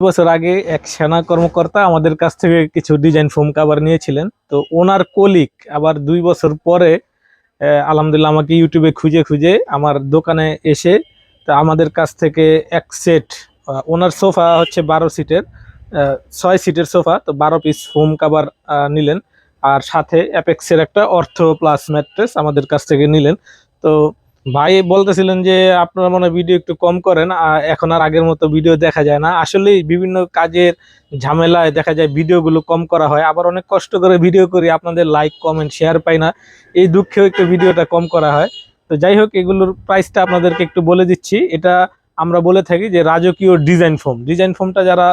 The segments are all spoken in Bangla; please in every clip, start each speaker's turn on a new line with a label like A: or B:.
A: বছর আগে এক সেনা কর্মকর্তা আমাদের কাছ থেকে কিছু ডিজাইন ফোম কাভার নিয়েছিলেন। তো ওনার কলিক আবার দুই বছর পরে আলহামদুলিল্লাহ আমাকে ইউটিউবে খুঁজে খুঁজে আমার দোকানে এসে তা আমাদের কাছ থেকে এক সেট ওনার সোফা হচ্ছে বারো সিটের ছয় সিটের সোফা, তো বারো পিস ফোম কাভার নিলেন। আর সাথে অ্যাপেক্সের একটা অর্থ প্লাস ম্যাট্রেস আমাদের কাছ থেকে নিলেন। তো ভাই বলতেছিলেন যে আপনারা মনে ভিডিও একটু কম করেন এখন আর আগের মতো ভিডিও দেখা যায় না। আসলে বিভিন্ন কাজের ঝামেলায় দেখা যায় ভিডিওগুলো কম করা হয়। আবার অনেক কষ্ট করে ভিডিও করি, আপনাদের লাইক কমেন্ট শেয়ার পাই না। এই দুঃখেও একটু ভিডিওটা কম করা হয়। তো যাই হোক, এগুলোর প্রাইসটা আপনাদেরকে একটু বলে দিচ্ছি। এটা আমরা বলে থাকি যে রাজকীয় ডিজাইন ফোম ডিজাইন ফোমটা যারা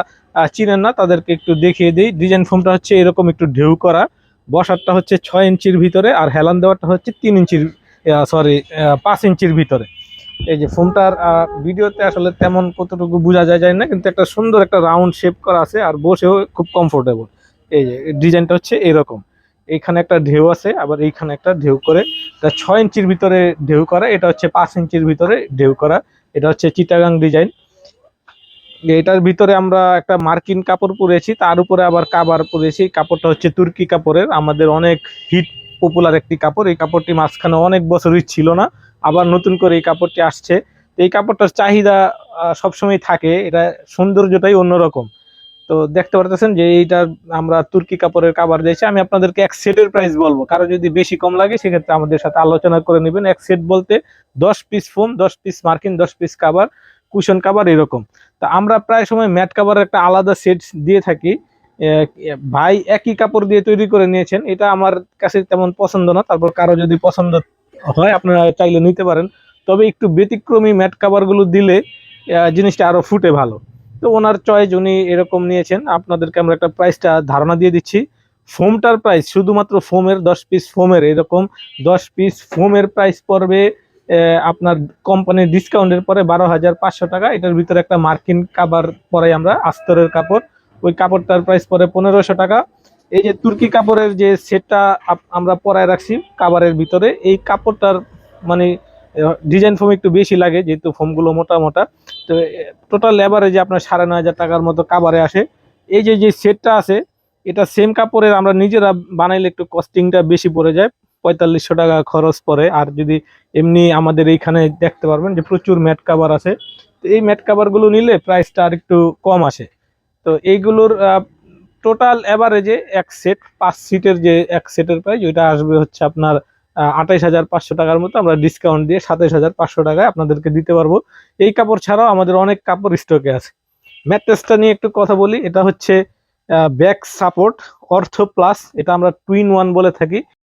A: চিনেন না, তাদেরকে একটু দেখিয়ে দিই। ডিজাইন ফোমটা হচ্ছে এরকম একটু ঢেউ করা। বসারটা হচ্ছে ছয় ইঞ্চির ভিতরে আর হেলান দেওয়াটা হচ্ছে তিন ইঞ্চির সরি পাঁচ ইঞ্চির ভিতরে। এই যে ফোনটার ভিডিওতে আসলে তেমন কতটুকু বোঝা যায় যায় না, কিন্তু একটা সুন্দর একটা রাউন্ড শেপ করা আছে আর বসেও খুব কমফোর্টেবল এই যে ডিজাইনটা হচ্ছে এরকম। এইখানে একটা ঢেউ আছে, আবার এইখানে একটা ঢেউ করে। এটা ছয় ইঞ্চির ভিতরে ঢেউ করা, এটা হচ্ছে পাঁচ ইঞ্চির ভিতরে ঢেউ করা। এটা হচ্ছে চিটাগাং ডিজাইন। এটার ভিতরে আমরা একটা মার্কিন কাপড় পরেছি, তার উপরে আবার কাবার পরেছি। কাপড়টা হচ্ছে তুর্কি কাপড়ের, আমাদের অনেক হিট পপুলার একটি কাপড়। এই কাপড়টি মাঝখানে অনেক বছরই ছিল না, আবার নতুন করে এই কাপড়টি আসছে। তো এই কাপড়টার চাহিদা সবসময় থাকে, এটা সৌন্দর্যটাই অন্যরকম। তো দেখতে পারতেছেন যে এইটা আমরা তুর্কি কাপড়ের কাবার দিয়েছি। আমি আপনাদেরকে এক সেটের প্রাইস বলব। কারও যদি বেশি কম লাগে, সেক্ষেত্রে আমাদের সাথে আলোচনা করে নেবেন। এক সেট বলতে দশ পিস ফোম দশ পিস মার্কিন দশ পিস কাবার কুশন কাবার এরকম। তা আমরা প্রায় সময় ম্যাট কাভারের একটা আলাদা সেট দিয়ে থাকি। ভাই একই কাপড় দিয়ে তৈরি করে নিয়েছেন। এটা আমার কাছে তেমন পছন্দ না। তারপর কারও যদি পছন্দ হয়, আপনারা চাইলে নিতে পারেন। তবে একটু ব্যতিক্রমী ম্যাট কাভারগুলো দিলে জিনিসটা আরও ফুটে ভালো। তো ওনার চয়েস উনি এরকম নিয়েছেন। আপনাদেরকে আমরা একটা প্রাইসটা ধারণা দিয়ে দিচ্ছি। ফোমটার প্রাইস শুধুমাত্র ফোমের, দশ পিস ফোমের এরকম দশ পিস ফোমের প্রাইস পড়বে আপনার কোম্পানির ডিসকাউন্টের পরে বারো হাজার পাঁচশো টাকা। এটার ভিতরে একটা মার্কিন কাবার পরে আমরা আস্তরের কাপড়। ওই কাপড়টার প্রাইস পরে পনেরোশো টাকা। এই যে তুর্কি কাপড়ের যে সেটটা আমরা পরায় রাখছি কাবারের ভিতরে, এই কাপড়টার মানে ডিজাইন ফোম একটু বেশি লাগে, যেহেতু ফোমগুলো মোটা মোটা। তো টোটাল লেবারে যে আপনার সাড়ে নয় হাজার টাকার মতো কাবারে আসে। এই যে যে সেটটা আছে, এটা সেম কাপড়ের আমরা নিজেরা বানাইলে একটু কস্টিংটা বেশি পড়ে যায়। পঁয়তাল্লিশশো টাকা খরচ পড়ে। আর যদি এমনি আমাদের এইখানে দেখতে পারবেন যে প্রচুর ম্যাট কাভার আছে। তো এই ম্যাট কাভারগুলো নিলে প্রাইসটা আর একটু কম আসে। তো এইগুলোর টোটাল অ্যাভারেজে এক সেট পাঁচ সিটের যে এক সেটের প্রাইস ওইটা আসবে হচ্ছে আপনার আঠাইশ হাজার পাঁচশো টাকার মতো। আমরা ডিসকাউন্ট দিয়ে সাতাইশ হাজার পাঁচশো টাকায় আপনাদেরকে দিতে পারব। এই কাপড় ছাড়াও আমাদের অনেক কাপড় স্টকে আছে। ম্যাট্রেসটা নিয়ে একটু কথা বলি। এটা হচ্ছে ব্যাক সাপোর্ট অর্থ প্লাস এটা আমরা টুইন ওয়ান বলে থাকি।